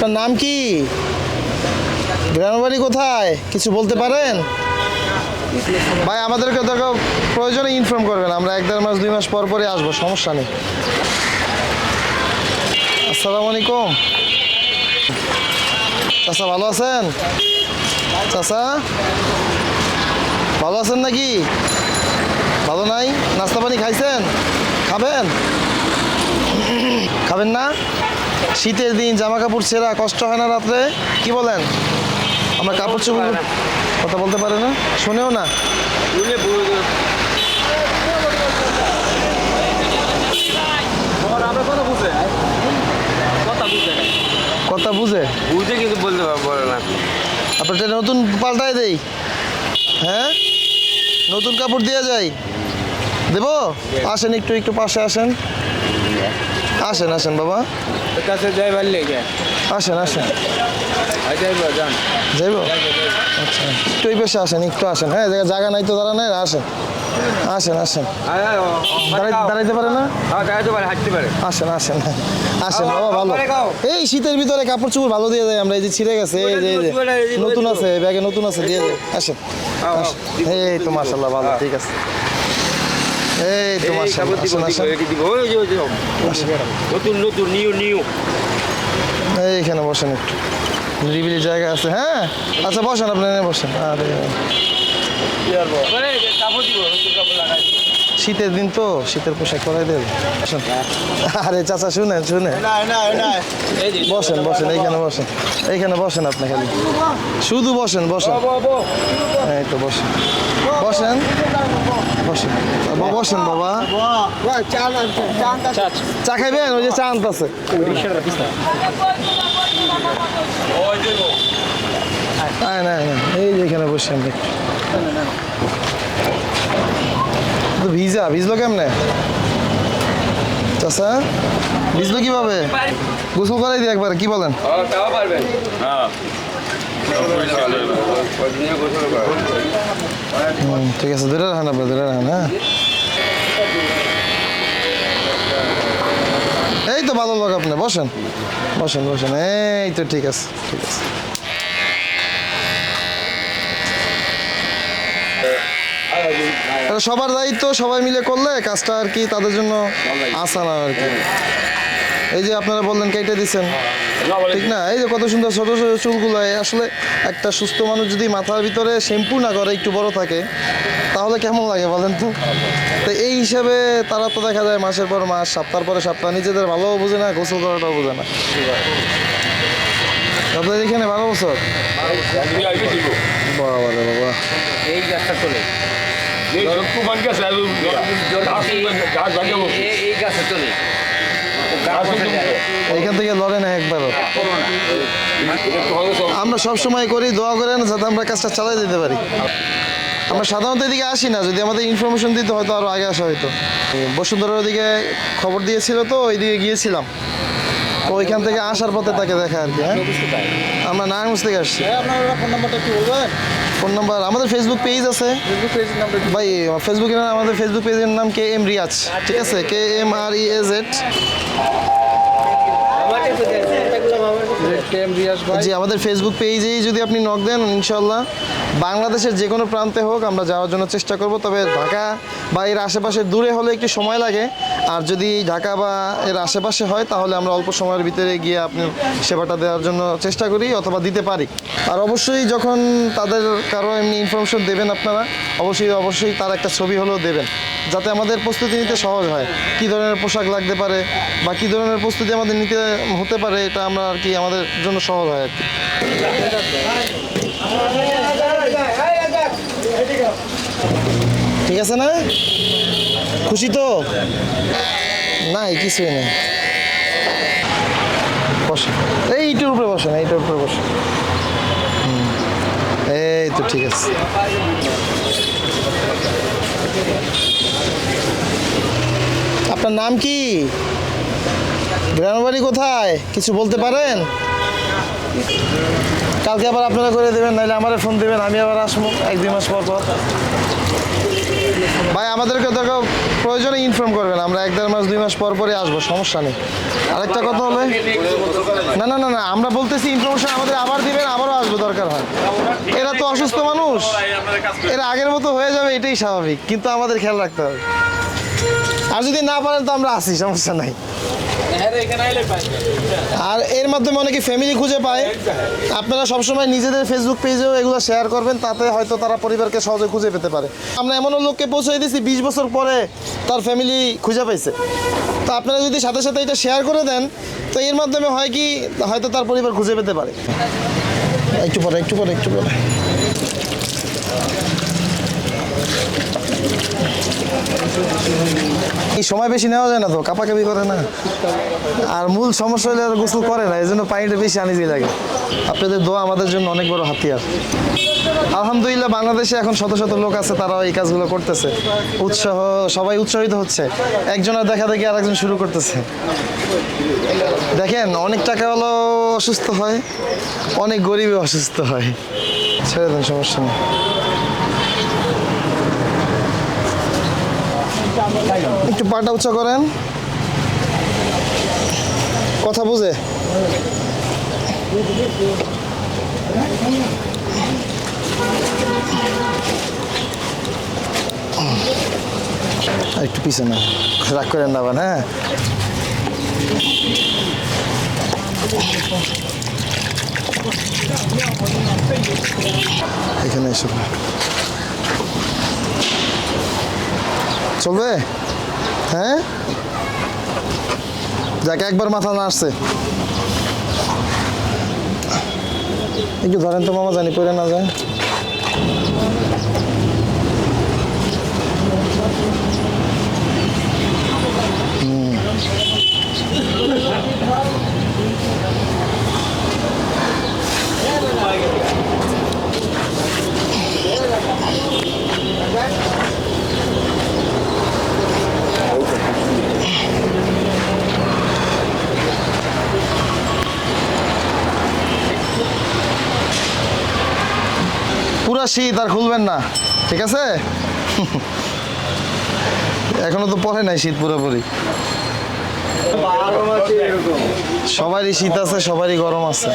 আপনার নাম কি? গ্রামের বাড়ি কোথায়? কিছু বলতে পারেন? ভাই, আমাদেরকে তো প্রয়োজনে ইনফর্ম করবেন। আমরা এক দেড় মাস, দুই মাস পর পরে আসব, সমস্যা নেই। আসসালামু আলাইকুম। চাচা, ভালো আছেন? চাচা? ভালো আছেন নাকি? ভালো নাই? নাস্তা পানি খাইছেন? খাবেন? খাবেন না? শীতের দিন জামা কাপড় ছেঁড়া কষ্ট হয় না রাত্রে? কি বলেন? আমরা কাপড় চোপড় কথা বলতে পারে না? শোনেও না। কথা বুঝে কথা বুঝে কথা বুঝে? বুঝে কিন্তু বলতে পারব না। আপনারটা নতুন পাল্টাই দেই। হ্যাঁ? নতুন কাপড় দেওয়া যায় দেবো। আসেন একটু একটু পাশে আসেন। আসেন আসেন বাবা। কাছে যাই কে আসেন আসেন। যাইব যান। যাইব? আচ্ছা একটু এই পাশে আসেন একটু আসেন। হ্যাঁ জায়গা- নাই তো দাঁড়া নাই আসেন। আসেন আসেন। দাঁড়াইতে পারে না? হ্যাঁ আসেন আসেন আসেন বাবা ভালো। এই শীতের ভিতরে কাপড় চোপড় ভালো দিয়ে যায় আমরা এই যে ছিঁড়ে গেছে এই যে নতুন আছে ব্যাগে নতুন আছে দিয়ে যায় আসেন। দিব, এই তো দিব, মাশাল্লাহ ভালো হ্যাঁ। ঠিক আছে। এই তো এই মাশাল্লাহ আসেন নতুন নতুন নিউ নিউ। এইখানে বসেন একটু। নিরিবিলি জায়গা আছে হ্যাঁ? আচ্ছা বসেন আপনি বসেন। আরে। শীতের দিন তো শীতের পোশাক পরাই দেবে। আরে চাচা শুনেন শুনেন। না না না এই যে বসেন বসেন এইখানে বসেন। এইখানে বসেন আপনি খালি। শুধু বসেন বসেন। এই তো বসেন। বসেন। বসেন। বাবা, বসেন বাবা। চা খাইবেন? ওই যে চা আনতেছে। না না এই যে এখানে বসে আমরা ভিজা ভিজলো কেমনে? চাষা ভিজলো কীভাবে? গোসল করাই দিই একবার কি বলেন? হ্যাঁ পারবেন। হ্যাঁ কদিনে গোসল করে হুম, ঠিক আছে, ধরে রাখেন আপনার ধরে রাখেন হ্যাঁ। এই তো ভালো লোক আপনি, বসেন বসেন বসেন, এই তো ঠিক আছে ঠিক আছে। সবার দায়িত্ব সবাই মিলে করলে কাজটা আর কি তাদের জন্য আসান আর কি। এই যে আপনারা বললেন, কেটে দিচ্ছেন ঠিক না। এই যে কত সুন্দর ছোট ছোট চুলগুলো আসলে একটা সুস্থ মানুষ যদি মাথার ভিতরে শ্যাম্পু না করে একটু বড় থাকে তাহলে কেমন লাগে বলেন তো? তো এই হিসাবে তারা তো দেখা যায় মাসের পর মাস সপ্তাহ পরে সপ্তাহ নিজেদের ভালোও বোঝে না গোসল করাটাও বোঝে না। আপনাদের এখানে বারো বছর বাবা বাবা। এই গাছটা চলে। এই এই গাছটা চলে। এইখান থেকে লড়ে না একবারও। আমরা সব সময় করি, দোয়া করেন যাতে আমরা কাজটা চালাই দিতে পারি। আমরা সাধারণত এদিকে আসি না, যদি আমাদের ইনফরমেশন দিতে হয়তো আরও আগে আসা হয়তো বসুন্ধরার ওদিকে খবর দিয়েছিল তো, ওইদিকে গিয়েছিলাম। তো ওইখান থেকে আসার পথে তাকে দেখা আর কি হ্যাঁ? আমরা নারায়ণগঞ্জ থেকে আসছি। ফোন নাম্বার আমাদের ফেসবুক পেজ আছে। ভাই ফেসবুকের নাম আমাদের ফেসবুক পেজের নাম কে এম রিয়াজ ঠিক আছে? কে এম আর ই এজ এড জি আমাদের ফেসবুক পেজেই যদি আপনি নক দেন ইনশাল্লাহ বাংলাদেশের যে কোনো প্রান্তে হোক আমরা যাওয়ার জন্য চেষ্টা করব, তবে ঢাকা বা এর আশেপাশে দূরে হলে একটু সময় লাগে। আর যদি ঢাকা বা এর আশেপাশে হয়, তাহলে আমরা অল্প সময়ের ভিতরে গিয়ে আপনি সেবাটা দেওয়ার জন্য চেষ্টা করি অথবা দিতে পারি। আর অবশ্যই যখন তাদের কারও এমনি ইনফরমেশন দেবেন আপনারা, অবশ্যই অবশ্যই তার একটা ছবি হলেও দেবেন, যাতে আমাদের প্রস্তুতি নিতে সহজ হয়। কী ধরনের পোশাক লাগতে পারে বা কী ধরনের প্রস্তুতি আমাদের নিতে হতে পারে, এটা আমরা আর কি আমাদের জন্য সহজ হয় আর কি। ঠিক আছে না? খুশি তো? নাই কিছুই নেই। বসে এইটার উপরে বসেন এইটার উপরে হুম, এই তো ঠিক আছে। আপনার নাম কি? গ্রামের বাড়ি কোথায়? কিছু বলতে পারেন? কালকে আবার আপনারা করে দেবেন নাহলে আমার ফোন দেবেন আমি আবার আসব এক দুই মাস পর পর। ভাই, আমাদেরকে দেখো, প্রয়োজনে ইনফর্ম করবেন, আমরা এক দেড় মাস, দুই মাস পর পরে আসব, সমস্যা নেই। আরেকটা কথা হলে, না না না না, আমরা বলতেছি ইনফরমেশন আমাদের আবার দিবেন, আবারও আসব, দরকার হয়। অসুস্থ মানুষ। এরা আগের মতো হয়ে যাবে, এটাই স্বাভাবিক। কিন্তু আমাদের খেয়াল রাখতে হবে। আর যদি না পারেন তো আমরা আসি সমস্যা নাই। আর এর মাধ্যমে অনেকে ফ্যামিলি খুঁজে পায়। আপনারা সবসময় নিজেদের ফেসবুক পেজেও এগুলো শেয়ার করবেন, তাতে হয়তো তারা পরিবারকে সহজে খুঁজে পেতে পারে। আমরা এমনও লোককে পৌঁছে দিয়েছি, বিশ বছর পরে তার ফ্যামিলি খুঁজে পাইছে। তো আপনারা যদি সাথে সাথে এটা শেয়ার করে দেন, তো এর মাধ্যমে হয় কি, হয়তো তার পরিবার খুঁজে পেতে পারে। একটু পরে একটু পরে একটু পরে। এই সময় বেশি নেওয়া যায় না তো, কাপাকাপি করে না। আর মূল সমস্যা হলে আর গোসল করে না এই জন্য পানিটা বেশি আনিজি লাগে। আপনাদের দোয়া আমাদের জন্য অনেক বড় হাতিয়ার। আলহামদুলিল্লাহ বাংলাদেশে এখন শত শত লোক আছে, তারাও এই কাজগুলো করতেছে। উৎসাহ, সবাই উৎসাহিত হচ্ছে। একজনের দেখা দেখি আর একজন শুরু করতেছে। দেখেন, অনেক টাকা হলো অসুস্থ হয়, অনেক গরিবই অসুস্থ হয়। ছেড়ে দেন একটু পাটা উঁচা করেন। কথা বুঝে? একটু পিছনে রাগ করেন না হ্যাঁ? এখানে এসো। চলবে? হ্যাঁ? যাকে, একবার মাথা না আসছে একটু ধরেন তো মামা জানি, পড়ে না যায়। শীত আর খুলবেন না, ঠিক আছে? এখনও তো পরে নাই শীত পুরোপুরি। সবারই শীত আছে, সবারই গরম আছে।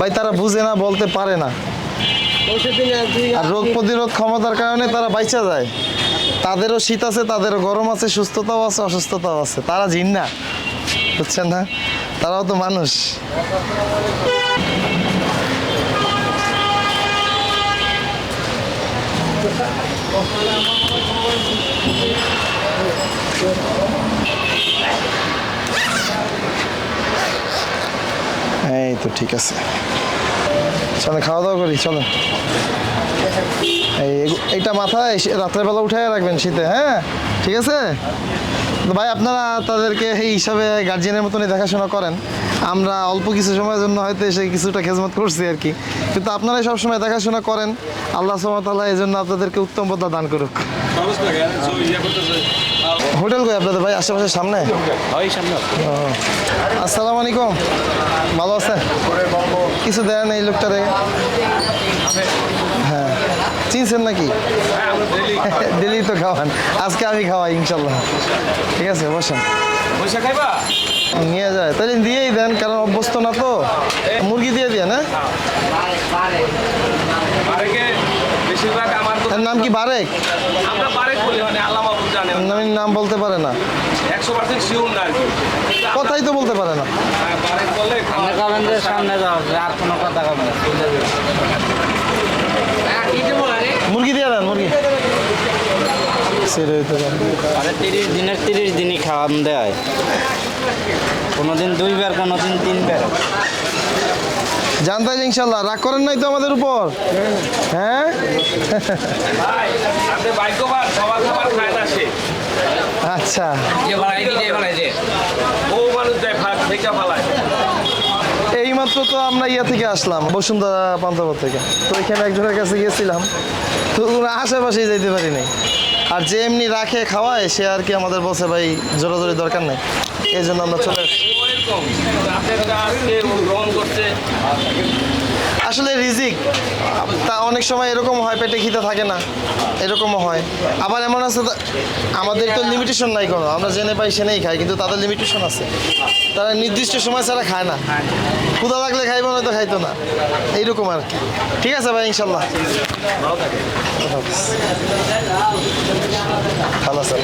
ভাই, তারা বুঝে না, বলতে পারে না। আর রোগ প্রতিরোধ ক্ষমতার কারণে তারা বাইচা যায়। তাদেরও শীত আছে, তাদেরও গরম আছে, সুস্থতাও আছে, অসুস্থতাও আছে। তারা জিন না বুঝছেন না? তারাও তো মানুষ। এই তো ঠিক আছে। চলে খাওয়া দাওয়া করি চলেন এই এইটা মাথায় রাত্রেবেলা উঠে রাখবেন শীতে হ্যাঁ? ঠিক আছে? ভাই, আপনারা তাদেরকে এই হিসাবে গার্জিয়ানের মতনই দেখাশোনা করেন। আমরা অল্প কিছু সময়ের জন্য হয়তো এসে কিছুটা খেজমত করছি আর কি। কিন্তু আপনারাই সবসময় দেখাশোনা করেন। আল্লাহ সামতাল্লাহ এই জন্য আপনাদেরকে উত্তম পদ্মা দান করুক। হোটেল কই আপনাদের ভাই? আশেপাশে সামনে। আসসালামু আলাইকুম। ভালো আছেন? কিছু দেন এই লোকটারে। চিনছেন নাকি? ডেলি তো খাওয়ান। আজকে আমি খাওয়াই ইনশাল্লাহ। ঠিক আছে বসেন। নিয়ে যায়। তাহলে দিয়েই দেন কারণ অভ্যস্ত না তো। মুরগি দিয়ে দিয়ে না? নাম কি বারেক? মানে নাম বলতে পারে না। কথাই তো বলতে পারে না। হ্যাঁ, সামনে যাও আর কোনো কথা মুরগি দিয়ে দেন মুরগি। সেটা হইতে পারে আরে তিরিশ দিনের তিরিশ দিনই খাওয়ান দেয়। কোনোদিন দুইবার কোনোদিন তিনবার। জানতাই ইনশাল্লাহ রাগ করেন নাই তো আমাদের উপর? হ্যাঁ? আচ্ছা। এইমাত্র তো আমরা ইয়া থেকে আসলাম, বসুন্ধরা পান্তাপুর থেকে। তো এখানে একজনের কাছে গিয়েছিলাম তো আশেপাশেই যেতে পারি নাই আর যে এমনি রাখে খাওয়ায়, সে আর কি আমাদের বসে ভাই, জোরাজোরি দরকার নেই। এই জন্য আমরা চলে আসি আসলে রিজিক, তা অনেক সময় এরকম হয়, পেটে খিদে থাকে না, এরকমও হয়। আবার এমন আছে আমাদের তো লিমিটেশন নাই কোনো, আমরা জেনে পাই, সেনেই খাই, কিন্তু তাদের লিমিটেশন আছে। তারা নির্দিষ্ট সময় ছাড়া খায় না। ক্ষুধা লাগলে খাইবো না তো খাইতো না। এইরকম আর কি। ঠিক আছে ভাই, ইনশাল্লাহ। ভালো আছে